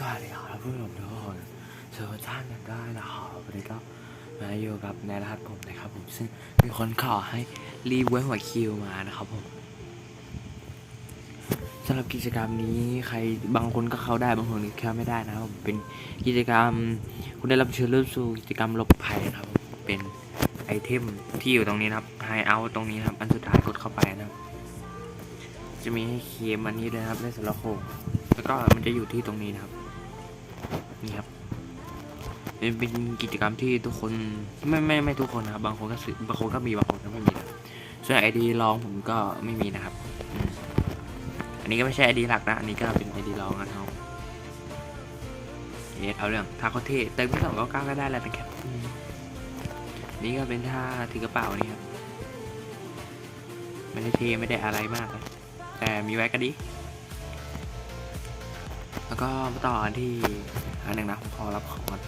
สวัสดีครับผู้ชมทุกคนเชิญท่านกันได้นะครับวันนี้ก็มาอยู่กับนายรหัสผมนะครับผมซึ่งมีคนขอให้รีเวิร์หัวคิวมานะครับผมสำหรับกิจกรรมนี้ใครบางคนก็เข้าได้บางคนก็เข้าไม่ได้นะครับผมเป็นกิจกรรมคุณได้รับเชิญริ่มสู่กิจกรรมลบภัยนะครับเป็นไอเทมที่อยู่ตรงนี้นะครับไฮเอาตรงนี้นะครับอันสุดท้ายกดเข้าไปนะครับ จะมีให้เคมอันนี้ด้วยครับได้สำหรับโคงแล้วก็มันจะอยู่ที่ตรงนี้นะครับ นี่ครับเป็นเป็นกิจกรรมที่ทุกคนไม่ไม่ไม่ทุกคนนะครับ บางคนก็ซื้อบางคนก็มีบางคนก็ไม่มีนะส่วนไอดีลองผมก็ไม่มีนะครับ อันนี้ก็ไม่ใช่ไอดีหลักนะ อันนี้ก็เป็นไอดีลองนะครับเอสเอาเรื่องถ้าเขาเทเติมที่สองก็เก้าก็ได้แล้วนะครับนี่ก็เป็นท่าถือกระเป๋านี่ครับไม่ได้เทไม่ได้อะไรมาก แต่มีไว้ก็ดี แล้วก็มาต่อนที่อันหนึ่งนะผมขอรับของก่อน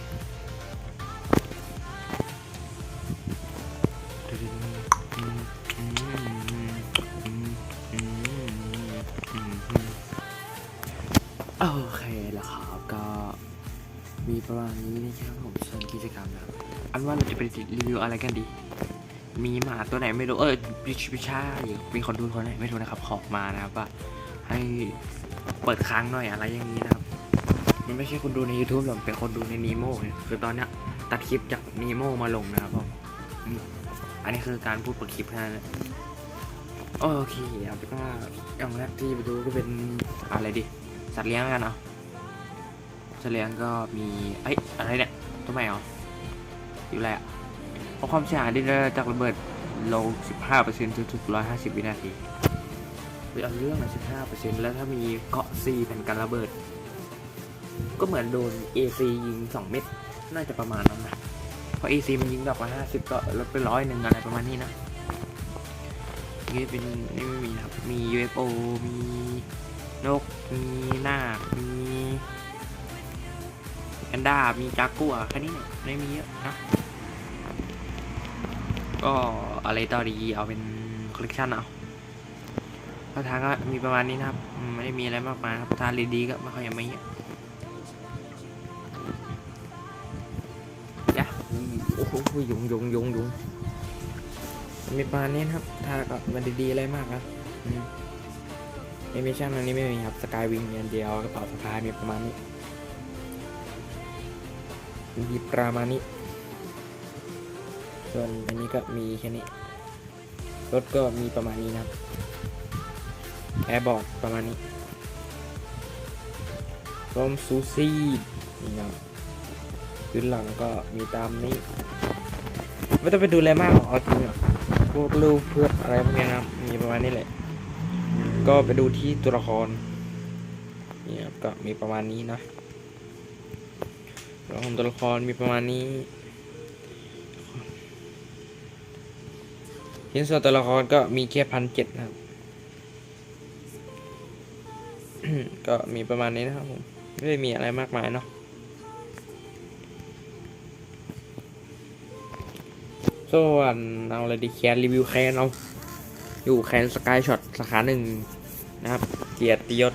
โอเคแล้วครับก็มีประมาณนี้นะครับผมส่วนกิจกรรมนะอันว่าเราจะไปรีวิวอะไรกันดี มีหมาตัวไหนไม่รู้ เออพิชพิชาอยู่มีคนดูคนไหนไม่รู้นะครับ ขอมานะครับว่าให้ เปิดค้างหน่อยอะไรอย่างนี้นะครับ มันไม่ใช่คนดูใน YouTube หรอกเป็นคนดูในนีโม่คือตอนเนี้ยตัดคลิปจากนีโม่มาลงนะครับผมอันนี้คือการพูดเปิดคลิปแค่นั้นแหละโอเคเอาเป็นว่าอย่างแรกที่ไปดูก็เป็นอะไรดิสัตว์เลี้ยงกันเอาสัตว์เลี้ยงก็มีเอ้ยอะไรเนี่ยตัวใหม่เหรออยู่แหละเพราะความเสียหายที่ได้จากระเบิดลง 15%ทุกๆ150 วินาที ไปเอาเรื่องนะ15%แล้วถ้ามีเกาะซีแผ่นกันระเบิด ก็เหมือนโดน AC ยิง2เม็ดน่าจะประมาณนั้นนะเพราะ AC มันยิงดอกละห้าสิบก็ลดไปร้อยหนึ่งอะไรประมาณนี้นะนี่เป็นนี่ไม่มีนะครับมี UFO มีนก มีนาคมีแอนด้ามีจากัวแค่นี้เนี่ยไม่มีเยอะนะก็อะไรต่อดีเอาเป็นคอลเลกชันเอา ท่าทางก็มีประมาณนี้นะครับ ไม่ได้มีอะไรมากมายครับทานดีๆก็ไม่ค่อยยังไม่เยอะจ้ะโอ้โหยุงยุงยุงยุงมีประมาณนี้นะครับถ้าก็มันดีๆอะไรมากนะอืมเอมิชั่นอันนี้ไม่มีครับสกายวิงอย่างเดียวกระเป๋าสะพายมีประมาณนี้มีประมาณนี้ ส่วนอันนี้ก็มีแค่นี้รถก็มีประมาณนี้นะครับ แอร์บอร์ดประมาณนี้รมซูซี่นี่นะครับพื้นหลังก็มีตามนี้ ไม่ต้องไปดูอะไรมากหรอกเอาจริงอะพวกลูกเพื่ออะไรพวกนี้นะมีประมาณนี้แหละ ก็ไปดูที่ตัวละครนี่ครับก็มีประมาณนี้นะตัวละครตัวละครมีประมาณนี้ชิ้นส่วนตัวละครก็มีแค่พันเจ็ดนะครับ ก็มีประมาณนี้นะครับผม ไม่ได้มีอะไรมากมายเนาะส่วนเอาอะไรดีแคนรีวิวแคนเอาอยู่แคนสกายช็อตสาขาหนึ่งนะครับ เกียรติยศ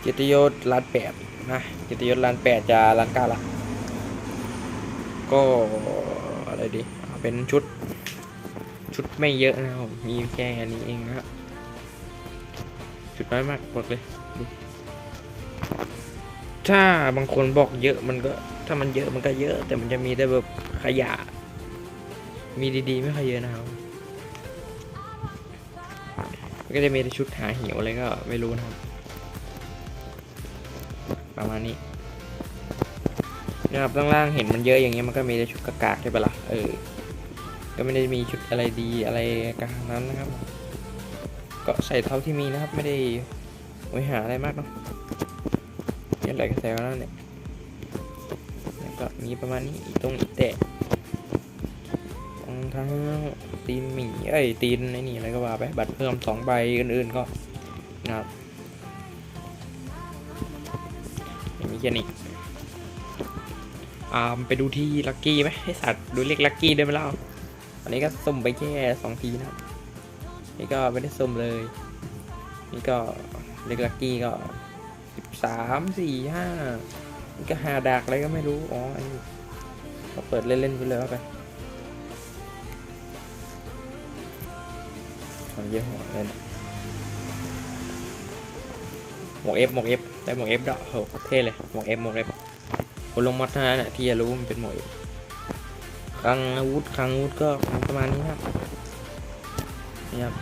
เกียรติยศล้านแปดนะ เกียรติยศล้านแปดจะล้านเก้าละ ก็อะไรดี เป็นชุด ชุดไม่เยอะนะครับ มีแค่อันนี้เองนะครับ ชุดน้อยมากบอกเลยถ้าบางคนบอกเยอะมันก็ ถ้ามันเยอะมันก็เยอะ แต่มันจะมีแต่แบบขยะ มีดีๆ ไม่ค่อยเยอะนะครับมันก็จะมีชุดหาเหี่ยวอะไรก็ไม่รู้นะครับ ประมาณนี้นะครับล่างๆเห็นมันเยอะอย่างเงี้ยมันก็มีแต่ชุดกากๆใช่ปะล่ะเออ ก็ไม่ได้มีชุดอะไรดีอะไรกันนั้นนะครับ ก็ใส่เท่าที่มีนะครับ ไม่ได้ไว้หาอะไรมากเนาะมีอะไรก็ใส่แล้วเนี่ยแล้วก็มีประมาณนี้อีตรงแตะรองเท้าตีนหมีเอ้ยตีนไอ้นี่อะไรก็ว่าไปบัตรเพิ่มสองใบอื่นๆก็นะครับอย่างนี้แค่นี้อ่าไปดูที่ลักกี้ไหมให้สัตว์ดูเลขลักกี้ได้ไหมเล่าอันนี้ก็สุ่มไปแค่สองทีนะครับ นี่ก็ไม่ได้สุ่มเลย นี่ก็เลขลักกี้ก็สิบสามสี่ห้านี่ก็หาดักอะไรก็ไม่รู้ อ๋ออันนี้ก็เปิดเล่นๆไปเลยว่าไปของเยอะหัวเลยนหมวกเอฟหมวกเอฟได้หมวกเอฟดอกโหเท่เลยหมวกเอฟหมวกเอฟคนลงมอดเท่านั้นแหละที่จะรู้มันเป็นหมวกเอฟคลังอาวุธคลังอาวุธก็ประมาณนี้ครับ นี่ครับ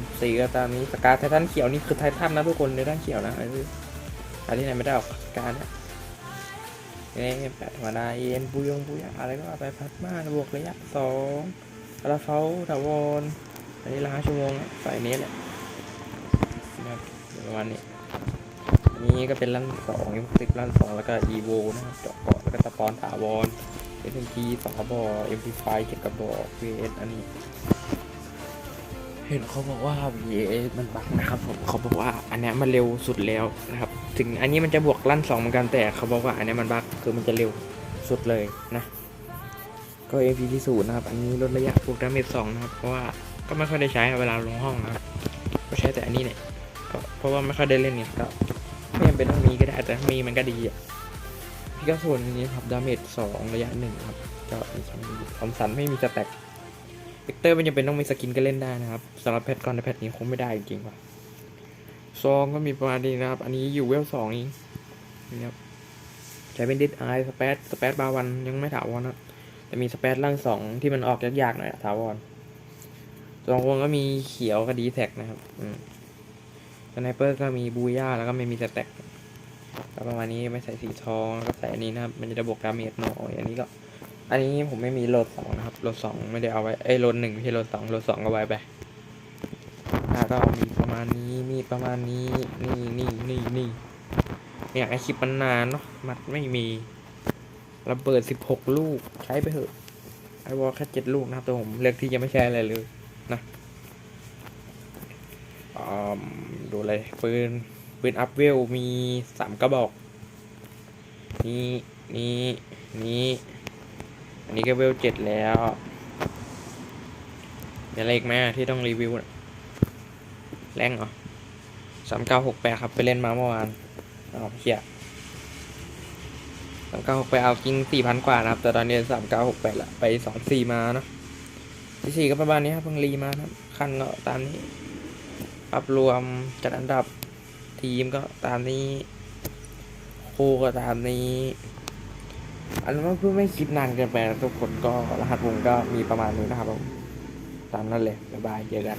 M4 ก็ตามนี้สกาไททันเขียวนี่คือไททันนะทุกคนในด้านเขียวนะไอ้ที่อันที่ไหนไม่ได้ออกสกาเนี่ยนี่แปดธรรมดาเอ็นบุยงบุยอะไรก็ไปพัดมาบวกระยะสองอาราเฟลถาวรอันนี้ละห้าชั่วโมงนะใส่นี้แหละนะครับประมาณนี้อันนี้ก็เป็นลั่นสองยังติดลั่นสองแล้วก็อีโวนะครับเจาะเกาะแล้วก็ตะปอนถาวร SMG สองกระบอก MP5 เจ็ดกระบอก VS อันนี้ เห็นเขาบอกว่า VA มันบักนะครับผมเขาบอกว่าอันนี้มันเร็วสุดแล้วนะครับ ถึงอันนี้มันจะบวกลั่นสองเหมือนกันแต่เขาบอกว่าอันนี้มันบักคือมันจะเร็วสุดเลยนะ ก็ MP ที่ศูนย์นะครับ อันนี้ลดระยะพวกดาเมจสองนะครับ เพราะว่าก็ไม่ค่อยได้ใช้เวลาลงห้องนะครับก็ใช้แต่อันนี้เนี่ยเพราะว่าไม่ค่อยได้เล่นเนี่ยก็ไม่จำเป็นต้องมีก็ได้แต่มีมันก็ดีอะ พี่ก็ส่วนอันนี้ครับ ดาเมจสองระยะหนึ่งครับก็มีคำดีคอมสันไม่มีสแต็กเวกเตอร์ไม่จำเป็นต้องมีสกินก็เล่นได้นะครับสำหรับแพทก่อนในแพทนี้คงไม่ได้จริงๆว่ะซองก็มีประมาณนี้นะครับ อันนี้อยู่เวลสองเองนี่ครับใช้เป็นดิสไอสเปซสเปซบาวันยังไม่ถาวรนะแต่มีสเปซล่างสองที่มันออกยากๆหน่อยถาวรสองคนก็มีเขียวกับดีแท็กนะครับ อืมสไนเปอร์ก็มีบูย่าแล้วก็ไม่มีสแต็ก แล้วประมาณนี้ไม่ใส่สีทองก็ใส่อันนี้นะครับ มันจะบวกดาเมจหน่อยอันนี้ก็ อันนี้ผมไม่มีโหลดสองนะครับโหลดสองไม่ได้เอาไว้ เอ้ยโหลดหนึ่งไม่ใช่โหลดสองโหลดสองก็ไว้ไปแล้วก็มีประมาณนี้มีประมาณนี้ นี่นี่นี่นี่อยากให้คลิปมันนานเนาะมัดไม่มีระเบิดสิบหกลูกใช้ไปเถอะไอวอลแค่เจ็ดลูกนะครับแต่ผมเลือกที่จะไม่ใช้อะไรเลยนะอ่าดูเลยปืน ปืนอัพเวลมีสามกระบอก นี่นี่นี่อันนี้ก็เวลเจ็ดแล้วมีอะไรอีกไหมที่ต้องรีวิวแรงเหรอสามเก้าหกแปดครับไปเล่นมาเมื่อวานเอ๋อเขียสามเก้าหกแปดเอาจริงสี่พันกว่านะครับ แต่ตอนนี้สามเก้าหกแปดละไปสองสี่มาเนาะที่สี่ก็ประมาณนี้ครับเพิ่งรีมาครับคันก็ตามนี้ปรับรวมจัดอันดับ ทีมก็ตามนี้คู่ก็ตามนี้ อันนั้นเพื่อไม่คิดนานเกินไปนะทุกคนก็รหัสวงก็มีประมาณนี้นะครับผมตามนั้นเลยบ๊ายบายเจอกัน